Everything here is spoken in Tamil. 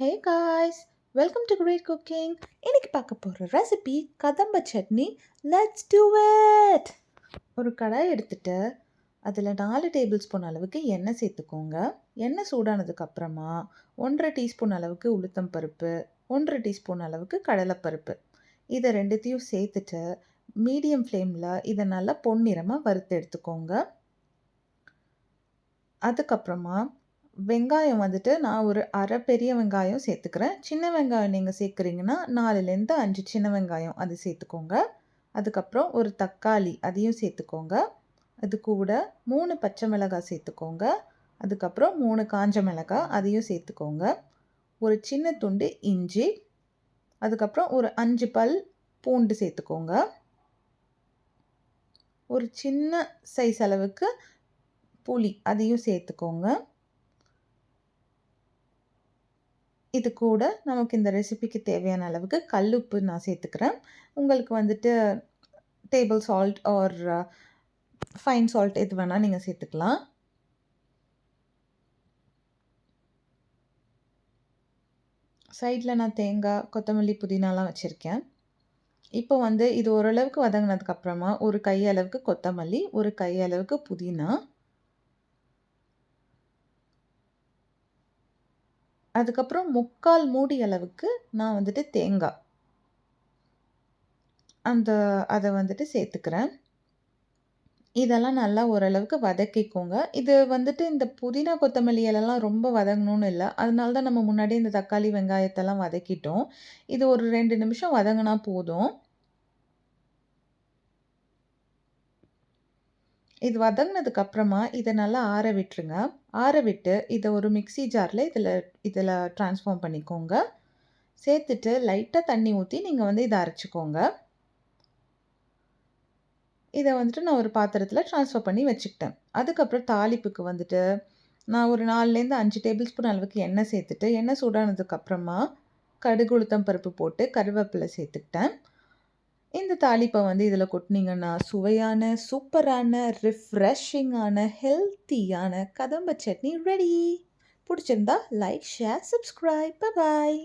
Hey guys welcome to great cooking இன்னைக்கு பார்க்க போகிற recipe Kadamba chutney. Let's do it ஒரு கடாய் எடுத்துட்டு அதில் நாலு டேபிள் ஸ்பூன் அளவுக்கு எண்ணெய் சேர்த்துக்கோங்க. எண்ணெய் சூடானதுக்கப்புறமா ஒன்றரை டீஸ்பூன் அளவுக்கு உளுத்தம் பருப்பு ஒன்றரை டீஸ்பூன் அளவுக்கு கடலைப்பருப்பு. இதை ரெண்டுத்தையும் சேர்த்துட்டு மீடியம் ஃப்ளேமில் இதை நல்லா பொன்னிறமாக வறுத்து எடுத்துக்கோங்க. அதுக்கப்புறமா வெங்காயம் வந்துட்டு நான் ஒரு அரை பெரிய வெங்காயம் சேர்த்துக்கிறேன். சின்ன வெங்காயம் நீங்கள் சேர்க்குறீங்கன்னா நாலுலேருந்து அஞ்சு சின்ன வெங்காயம் அது சேர்த்துக்கோங்க. அதுக்கப்புறம் ஒரு தக்காளி அதையும் சேர்த்துக்கோங்க. அது கூட மூணு பச்சை மிளகாய் சேர்த்துக்கோங்க. அதுக்கப்புறம் மூணு காஞ்ச மிளகாய் அதையும் சேர்த்துக்கோங்க. ஒரு சின்ன துண்டு இஞ்சி அதுக்கப்புறம் ஒரு அஞ்சு பல் பூண்டு சேர்த்துக்கோங்க. ஒரு சின்ன சைஸ் அளவுக்கு புளி அதையும் சேர்த்துக்கோங்க. இது கூட நமக்கு இந்த ரெசிபிக்கு தேவையான அளவுக்கு கல்லுப்பு நான் சேர்த்துக்கிறேன். உங்களுக்கு வந்துட்டு table salt or fine salt எது வேணால் நீங்கள் சேர்த்துக்கலாம். சைடில் நான் தேங்காய் கொத்தமல்லி புதினாலாம் வச்சுருக்கேன். இப்போ வந்து இது ஓரளவுக்கு வதங்கினதுக்கப்புறமா ஒரு கையளவுக்கு கொத்தமல்லி ஒரு கையளவுக்கு புதினா அதுக்கப்புறம் முக்கால் மூடி அளவுக்கு நான் வந்துட்டு தேங்காய். அந்த அதை வந்துட்டு சேர்த்துக்கிறேன். இதெல்லாம் நல்லா ஓரளவுக்கு வதக்கிக்கோங்க. இது வந்துட்டு இந்த புதினா கொத்தமல்லி இலெல்லாம் ரொம்ப வதங்கணும்னு இல்லை. அதனால தான் நம்ம முன்னாடி இந்த தக்காளி வெங்காயத்தெல்லாம் வதக்கிட்டோம். இது ஒரு ரெண்டு நிமிஷம் வதங்கினா போதும். இது வதங்கினதுக்கு அப்புறமா இதை நல்லா ஆற விட்டுருங்க. ஆற விட்டு இதை ஒரு மிக்ஸி ஜாரில் இதில் இதில் ட்ரான்ஸ்ஃபார்ம் பண்ணிக்கோங்க. சேர்த்துட்டு லைட்டாக தண்ணி ஊற்றி நீங்கள் வந்து இதை அரைச்சிக்கோங்க. இதை வந்துட்டு நான் ஒரு பாத்திரத்தில் ட்ரான்ஸ்ஃபர் பண்ணி வச்சுக்கிட்டேன். அதுக்கப்புறம் தாளிப்புக்கு வந்துட்டு நான் ஒரு நாலுலேருந்து அஞ்சு டேபிள் ஸ்பூன் அளவுக்கு எண்ணெய் சேர்த்துட்டு எண்ணெய் சூடானதுக்கப்புறமா கடுகு உளுத்தம் பருப்பு போட்டு கருவேப்பிலை சேர்த்துக்கிட்டேன். இந்த தாளிப்பை வந்து இதில் கொட்டினீங்கன்னா சுவையான சூப்பரான ரிஃப்ரெஷிங்கான ஹெல்த்தியான கதம்ப சட்னி ரெடி பிடிச்சிருந்தா லைக் ஷேர் சப்ஸ்கிரைப் பாய்